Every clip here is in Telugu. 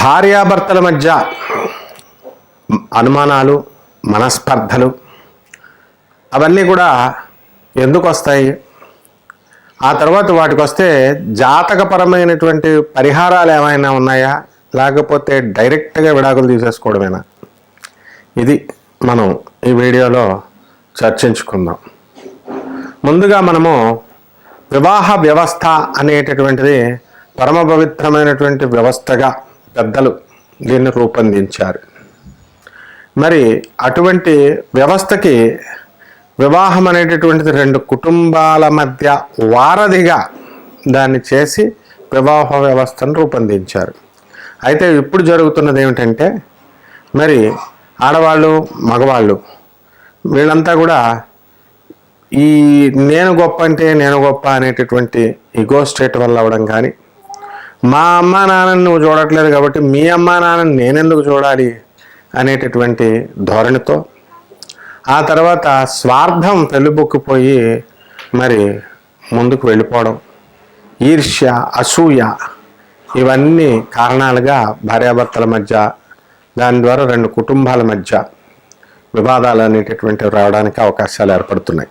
భార్యాభర్తల మధ్య అనుమానాలు మనస్పర్ధలు అవన్నీ కూడా ఎందుకు వస్తాయి? ఆ తర్వాత వాటికి వస్తే జాతకపరమైనటువంటి పరిహారాలు ఏమైనా ఉన్నాయా? లేకపోతే డైరెక్ట్గా విడాకులు తీసేసుకోవడమేనా? ఇది మనం ఈ వీడియోలో చర్చించుకుందాం. ముందుగా మనము వివాహ వ్యవస్థ అనేటటువంటిది పరమ పవిత్రమైనటువంటి వ్యవస్థగా పెద్దలు దీన్ని రూపొందించారు. మరి అటువంటి వ్యవస్థకి వివాహం అనేటటువంటిది రెండు కుటుంబాల మధ్య వారధిగా దాన్ని చేసి వివాహ వ్యవస్థను రూపొందించారు. అయితే ఇప్పుడు జరుగుతున్నది ఏమిటంటే మరి ఆడవాళ్ళు మగవాళ్ళు వీళ్ళంతా కూడా ఈ నేను గొప్ప అంటే నేను గొప్ప అనేటటువంటి ఇగో స్టేట్ వల్ల అవ్వడం కానీ మా అమ్మ నాన్నని నువ్వు చూడట్లేదు కాబట్టి మీ అమ్మ నాన్నని నేనెందుకు చూడాలి అనేటటువంటి ధోరణితో ఆ తర్వాత స్వార్థం పెళ్ళిబొక్కిపోయి మరి ముందుకు వెళ్ళిపోవడం ఈర్ష్య అసూయ ఇవన్నీ కారణాలుగా భార్యాభర్తల మధ్య దాని ద్వారా రెండు కుటుంబాల మధ్య వివాదాలు అనేటటువంటివి రావడానికి అవకాశాలు ఏర్పడుతున్నాయి.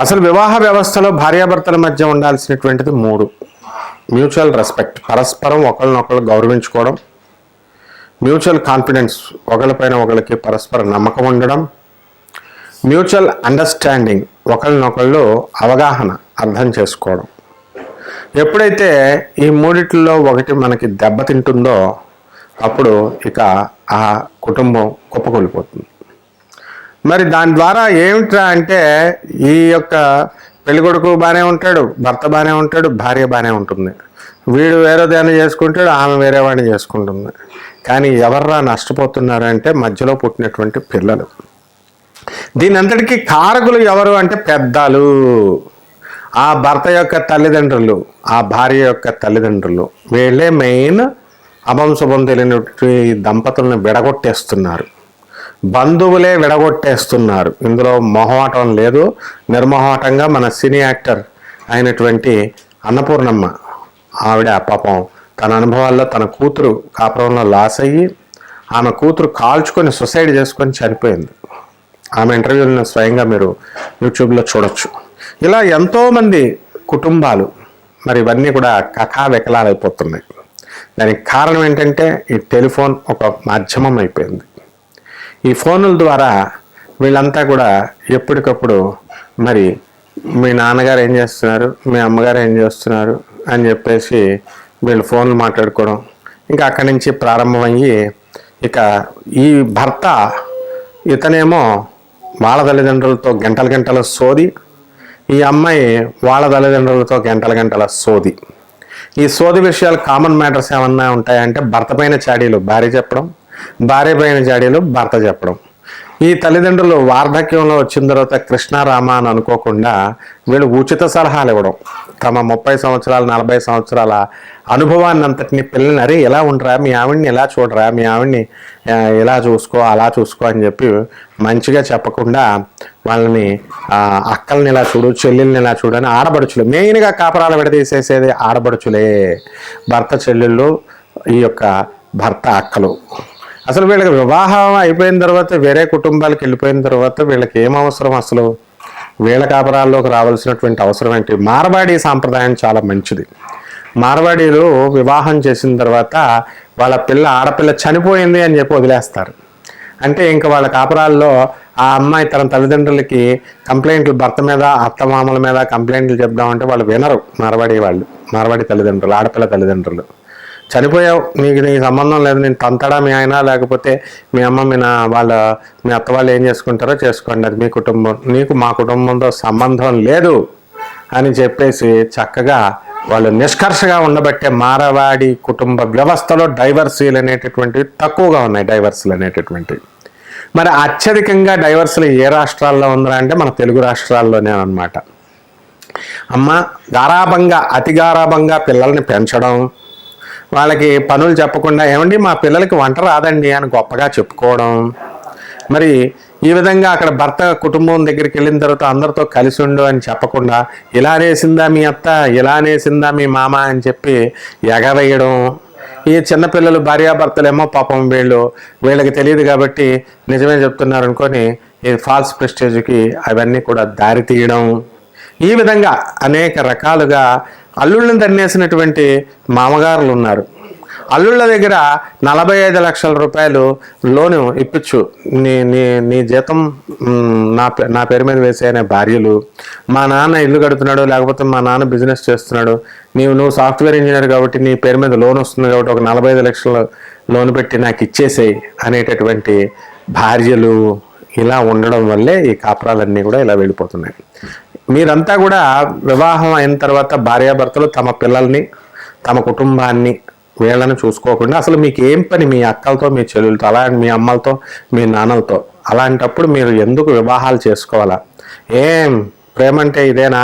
అసలు వివాహ వ్యవస్థలో భార్యాభర్తల మధ్య ఉండాల్సినటువంటిది మూడు. మ్యూచువల్ రెస్పెక్ట్ పరస్పరం ఒకరినొకరు గౌరవించుకోవడం మ్యూచువల్ కాన్ఫిడెన్స్ ఒకరిపైన ఒకరికి పరస్పర నమ్మకం ఉండడం మ్యూచువల్ అండర్స్టాండింగ్ ఒకరినొకళ్ళు అవగాహన అర్థం చేసుకోవడం. ఎప్పుడైతే ఈ మూడిట్లో ఒకటి మనకి దెబ్బతింటుందో అప్పుడు ఇక ఆ కుటుంబం కుప్పకూలిపోతుంది. మరి దాని ద్వారా ఏమిట్రా అంటే ఈ యొక్క పెళ్ళికొడుకు బాగానే ఉంటాడు భర్త బాగానే ఉంటాడు భార్య బాగానే ఉంటుంది. వీడు వేరే దాన్ని చేసుకుంటాడు ఆమె వేరే వాడిని చేసుకుంటుంది. కానీ ఎవర్రా నష్టపోతున్నారు అంటే మధ్యలో పుట్టినటువంటి పిల్లలు. దీని అంతటికీ కారకులు ఎవరు అంటే పెద్దలు. ఆ భర్త యొక్క తల్లిదండ్రులు ఆ భార్య యొక్క తల్లిదండ్రులు. వీళ్ళే మెయిన్ అభంశుభం తెలియనటువంటి దంపతులను విడగొట్టేస్తున్నారు. బంధువులే విడగొట్టేస్తున్నారు. ఇందులో మొహమాటం లేదు. నిర్మోహమాటంగా మన సినీ యాక్టర్ అయినటువంటి అన్నపూర్ణమ్మ ఆవిడ పాపం తన అనుభవాల్లో తన కూతురు కాపురంలో లాస్ అయ్యి ఆమె కూతురు కాల్చుకొని సొసైడ్ చేసుకొని చనిపోయింది. ఆమె ఇంటర్వ్యూలను స్వయంగా మీరు యూట్యూబ్లో చూడొచ్చు. ఇలా ఎంతోమంది కుటుంబాలు మరి ఇవన్నీ కూడా కకా వికలాలైపోతున్నాయి దానికి కారణం ఏంటంటే ఈ టెలిఫోన్ ఒక మాధ్యమం అయిపోయింది. ఈ ఫోనుల ద్వారా వీళ్ళంతా కూడా ఎప్పటికప్పుడు మరి మీ నాన్నగారు ఏం చేస్తున్నారు? మీ అమ్మగారు ఏం చేస్తున్నారు? అని చెప్పేసి వీళ్ళు ఫోన్లు మాట్లాడుకోవడం ఇంకా అక్కడి నుంచి ప్రారంభమయ్యి ఇక ఈ భర్త ఇతనేమో వాళ్ళ తల్లిదండ్రులతో గంటల గంటల సోది ఈ అమ్మాయి వాళ్ళ తల్లిదండ్రులతో గంటల గంటల సోది. ఈ సోది విషయాలు కామన్ మ్యాటర్స్ ఏమన్నా ఉంటాయంటే భర్త పైన చాడీలు భార్య చెప్పడం భార్య పైన జాడీలు భర్త చెప్పడం. ఈ తల్లిదండ్రులు వార్ధక్యంలో వచ్చిన తర్వాత కృష్ణారామ అని అనుకోకుండా వీళ్ళు ఉచిత సలహాలు ఇవ్వడం. తమ ముప్పై సంవత్సరాల నలభై సంవత్సరాల అనుభవాన్ని అంతటిని పిల్లల్ని అరే ఎలా ఉండరా మీ ఆవిడ్ని ఎలా చూడరా మీ ఆవిడ్ని ఎలా ఇలా చూసుకో అలా చూసుకో అని చెప్పి మంచిగా చెప్పకుండా వాళ్ళని అక్కల్ని ఇలా చూడు చెల్లెల్ని ఇలా చూడు అని ఆడబడుచులు. మెయిన్గా కాపరాలు విడదీసేసేది ఆడబడుచులే. భర్త చెల్లెళ్ళు ఈ యొక్క భర్త అక్కలు. అసలు వీళ్ళకి వివాహం అయిపోయిన తర్వాత వేరే కుటుంబాలకు వెళ్ళిపోయిన తర్వాత వీళ్ళకి ఏం అవసరం అసలు? వీళ్ళ కాపరాల్లోకి రావాల్సినటువంటి అవసరం ఏంటి? మార్వాడి సాంప్రదాయం చాలా మంచిది. మార్వాడీలు వివాహం చేసిన తర్వాత వాళ్ళ పిల్ల ఆడపిల్ల చనిపోయింది అని చెప్పి వదిలేస్తారు. అంటే ఇంకా వాళ్ళ కాపురాల్లో ఆ అమ్మాయి తన తల్లిదండ్రులకి కంప్లైంట్లు భర్త మీద అత్తమామల మీద కంప్లైంట్లు చెప్దామంటే వాళ్ళు వినరు. మార్వాడి వాళ్ళు మార్వాడి తల్లిదండ్రులు ఆడపిల్ల తల్లిదండ్రులు. చనిపోయావు నీకు సంబంధం లేదు నేను తంతడా మీ ఆయన లేకపోతే మీ అమ్మ మీ నా వాళ్ళ మీ అత్త వాళ్ళు ఏం చేసుకుంటారో చేసుకోండి. అది మీ కుటుంబం. నీకు మా కుటుంబంతో సంబంధం లేదు అని చెప్పేసి చక్కగా వాళ్ళు నిష్కర్షగా ఉండబట్టే మారవాడి కుటుంబ వ్యవస్థలో డైవర్సీలు అనేటటువంటివి తక్కువగా ఉన్నాయి డైవర్సీలు అనేటటువంటివి. మరి అత్యధికంగా డైవర్సీలు ఏ రాష్ట్రాల్లో ఉందా అంటే మన తెలుగు రాష్ట్రాల్లోనే అన్నమాట. అమ్మ గారాభంగా అతి గారాభంగా పిల్లల్ని పెంచడం వాళ్ళకి పనులు చెప్పకుండా ఏమండి మా పిల్లలకి వంట రాదండి అని గొప్పగా చెప్పుకోవడం. మరి ఈ విధంగా అక్కడ భర్త కుటుంబం దగ్గరికి వెళ్ళిన తర్వాత అందరితో కలిసి ఉండు అని చెప్పకుండా ఇలా నేసిందా మీ అత్త? ఇలా నేసిందా మీ మామ? అని చెప్పి ఎగవేయడం. ఈ చిన్నపిల్లలు భార్యాభర్తలేమో పాపం వీళ్ళు. వీళ్ళకి తెలియదు కాబట్టి నిజమే చెప్తున్నారు అనుకొని ఈ ఫాల్స్ ప్రెస్టేజ్కి అవన్నీ కూడా దారి తీయడం. ఈ విధంగా అనేక రకాలుగా అల్లుళ్ళని తన్నేసినటువంటి మామగారులు ఉన్నారు అల్లుళ్ళ దగ్గర నలభై ఐదు లక్షల రూపాయలు లోను ఇప్పించు నీ నీ నీ జీతం నా పే- నా పేరు మీద వేసే అనే భార్యలు మా నాన్న ఇల్లు కడుతున్నాడు లేకపోతే మా నాన్న బిజినెస్ చేస్తున్నాడు నీవు నువ్వు సాఫ్ట్వేర్ ఇంజనీర్ కాబట్టి నీ పేరు మీద లోన్ వస్తుంది కాబట్టి ఒక నలభై ఐదు లక్షల లోన్ పెట్టి నాకు ఇచ్చేసేయి అనేటటువంటి భార్యలు ఇలా ఉండడం వల్లే ఈ కాపురాలన్నీ కూడా ఇలా వెళ్ళిపోతున్నాయి. మీరంతా కూడా వివాహం అయిన తర్వాత భార్యాభర్తలు తమ పిల్లల్ని తమ కుటుంబాన్ని వీళ్ళని చూసుకోకుండా అసలు మీకు ఏం పని మీ అక్కలతో మీ చెల్లెలతో అలా మీ అమ్మలతో మీ నాన్నలతో? అలాంటప్పుడు మీరు ఎందుకు వివాహాలు చేసుకోవాలా? ఏం? ప్రేమ అంటే ఇదేనా?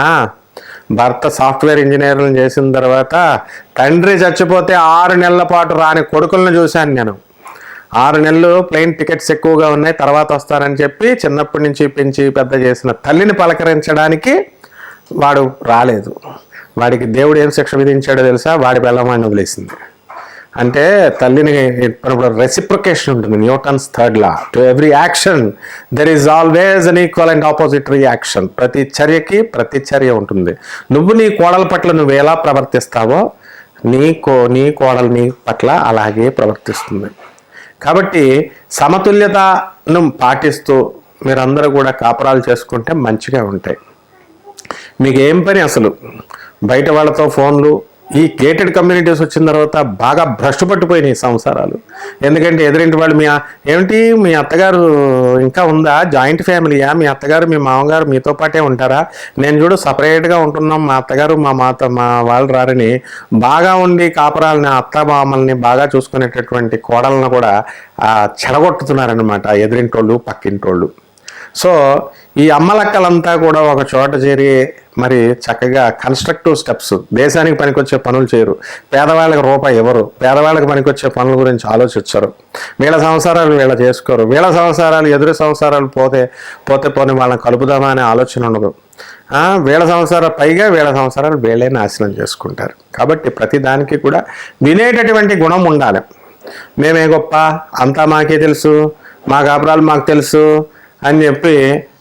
భర్త సాఫ్ట్వేర్ ఇంజనీర్లను చేసిన తర్వాత తండ్రి చచ్చిపోతే ఆరు నెలల పాటు రాని కొడుకులను చూశాను నేను. ఆరు నెలలు ప్లేన్ టికెట్స్ ఎక్కువగా ఉన్నాయి తర్వాత వస్తానని చెప్పి చిన్నప్పటి నుంచి పెంచి పెద్ద చేసిన తల్లిని పలకరించడానికి వాడు రాలేదు. వాడికి దేవుడు ఏం శిక్ష విధించాడో తెలుసా? వాడి బెల్లమాన్ని వదిలేసింది. అంటే తల్లిని ఇప్పుడు రెసిప్రికేషన్ ఉంటుంది. Newton's third law to every action there is always an equal and opposite reaction ప్రతి చర్యకి ప్రతి చర్య ఉంటుంది. నువ్వు నీ కోడల పట్ల నువ్వు ఎలా ప్రవర్తిస్తావో నీ కో నీ కోడలు నీ పట్ల అలాగే ప్రవర్తిస్తుంది. కాబట్టి సమతుల్యతను పాటిస్తూ మీరందరూ కూడా కాపురాలు చేసుకుంటే మంచిగా ఉంటాయి. మీకు ఏం పని అసలు? బయట వాళ్ళతో ఫోన్లు ఈ గేటెడ్ కమ్యూనిటీస్ వచ్చిన తర్వాత బాగా భ్రష్టు పట్టిపోయినాయి సంసారాలు ఎందుకంటే ఎదురింటి వాళ్ళు మీ ఏమిటి? మీ అత్తగారు ఇంకా ఉందా? జాయింట్ ఫ్యామిలీయా? మీ అత్తగారు మీ మామగారు మీతో పాటే ఉంటారా? నేను చూడు సపరేట్గా ఉంటున్నాం. మా అత్తగారు మా మాత మా వాళ్ళు రారని బాగా ఉండి కాపురాలని అత్త మామల్ని బాగా చూసుకునేటటువంటి కోడలను కూడా ఆ, చెడగొట్టుతున్నారనమాట ఎదురింటోళ్ళు పక్కింటోళ్ళు. సో ఈ అమ్మలక్కలంతా కూడా ఒక చోట చేరి మరి చక్కగా కన్స్ట్రక్టివ్ స్టెప్స్ దేశానికి పనికొచ్చే పనులు చేయరు. పేదవాళ్ళకి రూపాయి ఇవ్వరు. పేదవాళ్ళకి పనికొచ్చే పనుల గురించి ఆలోచించరు. వీళ్ళ సంసారాలు వీళ్ళ చేసుకోరు. వీళ్ళ సంసారాలు ఎదురు సంసారాలు పోతే పోతే పోని వాళ్ళని కలుపుదామా అనే ఆలోచన ఉండదు. వీళ్ళ సంసారాలు పైగా వీళ్ళ సంసారాలు వీళ్ళే నాశనం చేసుకుంటారు. కాబట్టి ప్రతి దానికి కూడా వినేటటువంటి గుణం ఉండాలి. మేమే గొప్ప? అంతా మాకే తెలుసు. మా కాపురాలు మాకు తెలుసు అని చెప్పి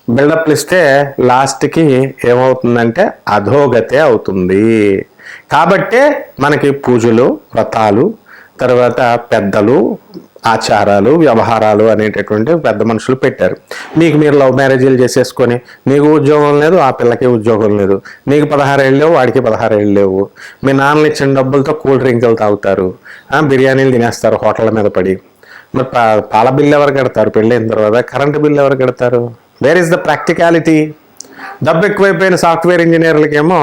బిల్డప్లు ఇస్తే లాస్ట్కి ఏమవుతుందంటే అధోగతే అవుతుంది. కాబట్టే మనకి పూజలు వ్రతాలు తర్వాత పెద్దలు ఆచారాలు వ్యవహారాలు అనేటటువంటి పెద్ద మనుషులు పెట్టారు. మీకు మీరు లవ్ మ్యారేజీలు చేసేసుకొని నీకు ఉద్యోగం లేదు ఆ పిల్లకి ఉద్యోగం లేదు. నీకు పదహారు ఏళ్ళు లేవు వాడికి పదహారు ఏళ్ళు లేవు. మీ నాన్నలు ఇచ్చిన డబ్బులతో కూల్ డ్రింకులు తాగుతారు. బిర్యానీలు తినేస్తారు హోటళ్ళ మీద పడి. మరి పా- పాల బిల్లు ఎవరు కడతారు? పెళ్ళైన తర్వాత కరెంటు బిల్లు ఎవరు కడతారు? వేర్ ఇస్ ద ప్రాక్టికాలిటీ డబ్బు ఎక్కువైపోయిన సాఫ్ట్వేర్ ఇంజనీర్లకేమో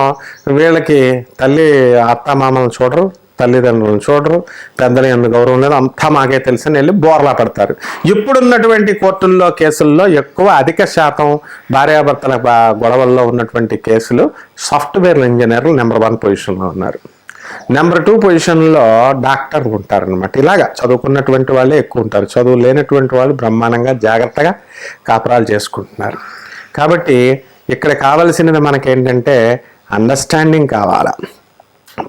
వీళ్ళకి తల్లి అత్తమామలను చూడరు తల్లిదండ్రులను చూడరు పెద్దలు ఎందుకు గౌరవం లేదు అంతా మాకే తెలిసిన వెళ్ళి బోర్లా పడతారు. ఇప్పుడున్నటువంటి కోర్టుల్లో కేసుల్లో ఎక్కువ అధిక శాతం భార్యాభర్తల గొడవల్లో ఉన్నటువంటి కేసులు సాఫ్ట్వేర్ ఇంజనీర్లు నెంబర్ వన్ పొజిషన్లో ఉన్నారు. నెంబర్ టూ పొజిషన్లో డాక్టర్ ఉంటారనమాట ఇలాగా చదువుకున్నటువంటి వాళ్ళే ఎక్కువ ఉంటారు. చదువు లేనటువంటి వాళ్ళు బ్రహ్మాండంగా జాగ్రత్తగా కాపురాలు చేసుకుంటున్నారు. కాబట్టి ఇక్కడ కావలసినది మనకేంటంటే అండర్స్టాండింగ్ కావాలా.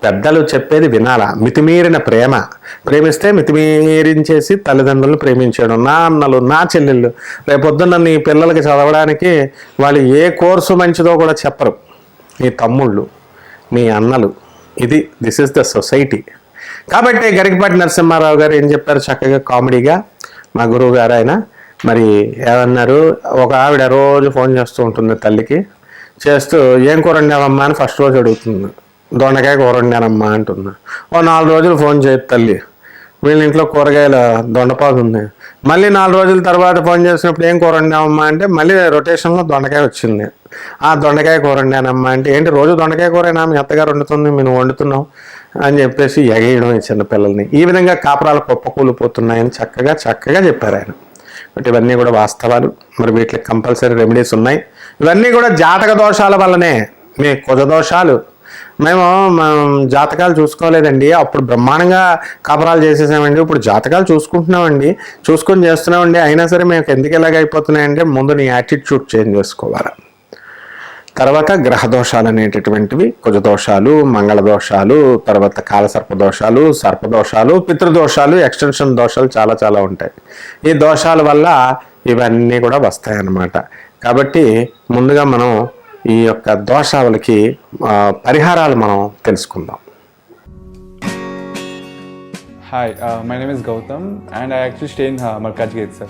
పెద్దలు చెప్పేది వినాలా. మితిమీరిన ప్రేమ. ప్రేమిస్తే మితిమీరించేసి తల్లిదండ్రులను ప్రేమించడం. నా అన్నలు నా చెల్లెళ్ళు రేపొద్దున్న నీ పిల్లలకి చదవడానికి వాళ్ళు ఏ కోర్సు మంచిదో కూడా చెప్పరు. నీ తమ్ముళ్ళు మీ అన్నలు ఇది దిస్ ఇస్ ద సొసైటీ కాబట్టి గరికపాటి నరసింహారావు గారు ఏం చెప్పారు? చక్కగా కామెడీగా మా గురువు గారు ఆయన మరి ఏమన్నారు? ఒక ఆవిడ రోజు ఫోన్ చేస్తూ ఉంటుంది తల్లికి. చేస్తూ ఏం కూర వండావమ్మా? అని ఫస్ట్ రోజు అడుగుతుంది. దొండకాయ కూర వండానమ్మా అంటుంది. ఓ నాలుగు రోజులు ఫోన్ చేయదు తల్లి. వీళ్ళ ఇంట్లో కూరగాయల దొండపాదు ఉంది. మళ్ళీ నాలుగు రోజుల తర్వాత ఫోన్ చేసినప్పుడు ఏం కూర వండామమ్మా అంటే మళ్ళీ రొటేషన్లో దొండకాయ వచ్చింది. ఆ దొండకాయ కూర వండానమ్మా అంటే ఏంటి రోజు దొండకాయ కూరైనా? మీ అత్తగారు వండుతుంది మేము వండుతున్నాం అని చెప్పేసి ఎగేయడం చిన్నపిల్లల్ని ఈ విధంగా కాపురాలు కుప్పకూలిపోతున్నాయని చక్కగా చక్కగా చెప్పారు ఆయన. బట్ ఇవన్నీ కూడా వాస్తవాలు. మరి వీటికి కంపల్సరీ రెమెడీస్ ఉన్నాయి. ఇవన్నీ కూడా జాతక దోషాల వల్లనే మీ కుజ దోషాలు మేము మనం జాతకాలు చూసుకోలేదండి. అప్పుడు బ్రహ్మాండంగా కాపురాలు చేసేసామండి. ఇప్పుడు జాతకాలు చూసుకుంటున్నామండి. చూసుకొని చేస్తున్నామండి. అయినా సరే మేము ఎందుకు ఇలాగ అయిపోతున్నాయంటే ముందు నీ యాటిట్యూడ్ చేంజ్ చేసుకోవాలి. తర్వాత గ్రహ దోషాలు అనేటటువంటివి కుజదోషాలు మంగళ దోషాలు తర్వాత కాలసర్ప దోషాలు సర్పదోషాలు పితృదోషాలు ఎక్స్టెన్షన్ దోషాలు చాలా చాలా ఉంటాయి. ఈ దోషాల వల్ల ఇవన్నీ కూడా వస్తాయన్నమాట. కాబట్టి ముందుగా మనం ఈ యొక్క దోషాలకి పరిహారాలు మనం తెలుసుకుందాం. Hi my name is Gautam and I actually stay in Markaz gate sir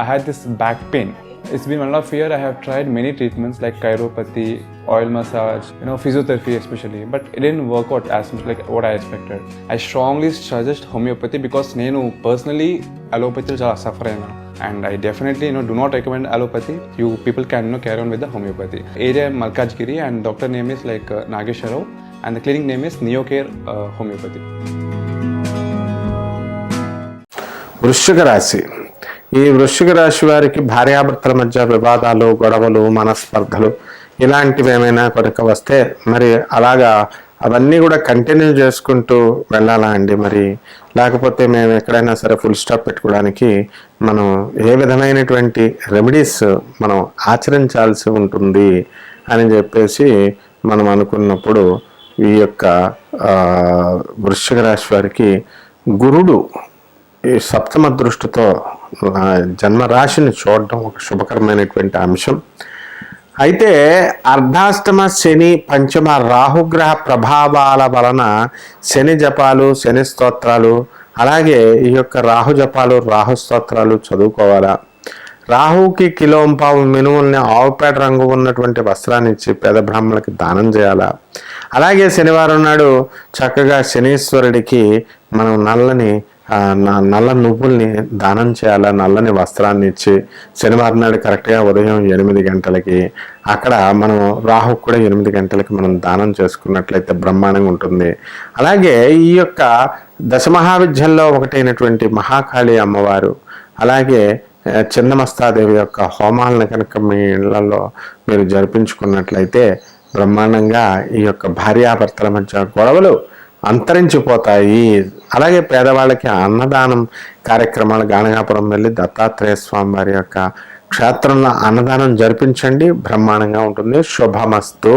I had this back pain It's been one and a half year. I have tried many treatments like chiropathy, oil massage, you know, physiotherapy especially, but it didn't work out as much like what I expected. I strongly suggest homeopathy because నేను personally allopathy చాలా suffer అయినా and I definitely you know do not recommend allopathy. You people can you know carry on with the homeopathy. Area Malkajgiri and doctor name is like uh, Nagesh Rao and the clinic name is Neocare uh, Homeopathy. వృశ్చిక రాశి ఈ వృశ్చిక రాశి వారికి భార్యాభర్తల మధ్య వివాదాలు గొడవలు మనస్పర్ధలు ఇలాంటివి ఏమైనా కొరక వస్తే మరి అలాగా అవన్నీ కూడా కంటిన్యూ చేసుకుంటూ వెళ్ళాలా అండి మరి? లేకపోతే మేము ఎక్కడైనా సరే ఫుల్ స్టాప్ పెట్టుకోవడానికి మనం ఏ విధమైనటువంటి రెమెడీస్ మనం ఆచరించాల్సి ఉంటుంది అని చెప్పేసి మనం అనుకున్నప్పుడు ఈ యొక్క వృశ్చిక రాశి వారికి గురుడు ఈ సప్తమ దృష్టితో జన్మ జన్మరాశిని చూడడం ఒక శుభకరమైనటువంటి అంశం. అయితే అర్ధాష్టమ శని పంచమ రాహుగ్రహ ప్రభావాల వలన శని జపాలు శని స్తోత్రాలు అలాగే ఈ యొక్క రాహు జపాలు రాహు స్తోత్రాలు చదువుకోవాలా? రాహుకి కిలోంపావు మినుముల్ని ఆవుపేట రంగు ఉన్నటువంటి వస్త్రాన్ని ఇచ్చి పేద బ్రాహ్మణులకి దానం చేయాలా? అలాగే శనివారం నాడు చక్కగా శనీశ్వరుడికి మనం నల్లని నల్ల నువ్వుల్ని దానం చేయాలా? నల్లని వస్త్రాన్ని ఇచ్చి శనివారం నాడు కరెక్ట్గా ఉదయం ఎనిమిది గంటలకి అక్కడ మనం రాహు కూడా ఎనిమిది గంటలకి మనం దానం చేసుకున్నట్లయితే బ్రహ్మాండంగా ఉంటుంది. అలాగే ఈ యొక్క దశమహావిద్యంలో ఒకటైనటువంటి మహాకాళి అమ్మవారు అలాగే చిన్నమస్తాదేవి యొక్క హోమాలను కనుక మీ ఇళ్ళలో మీరు జరిపించుకున్నట్లయితే బ్రహ్మాండంగా ఈ యొక్క భార్యాభర్తల మధ్య గొడవలు అంతరించిపోతాయి. అలాగే పేదవాళ్ళకి అన్నదానం కార్యక్రమాలు గానగాపురం వెళ్ళి దత్తాత్రేయ స్వామి వారి యొక్క క్షేత్రంలో అన్నదానం జరిపించండి. బ్రహ్మాండంగా ఉంటుంది. శుభమస్తు.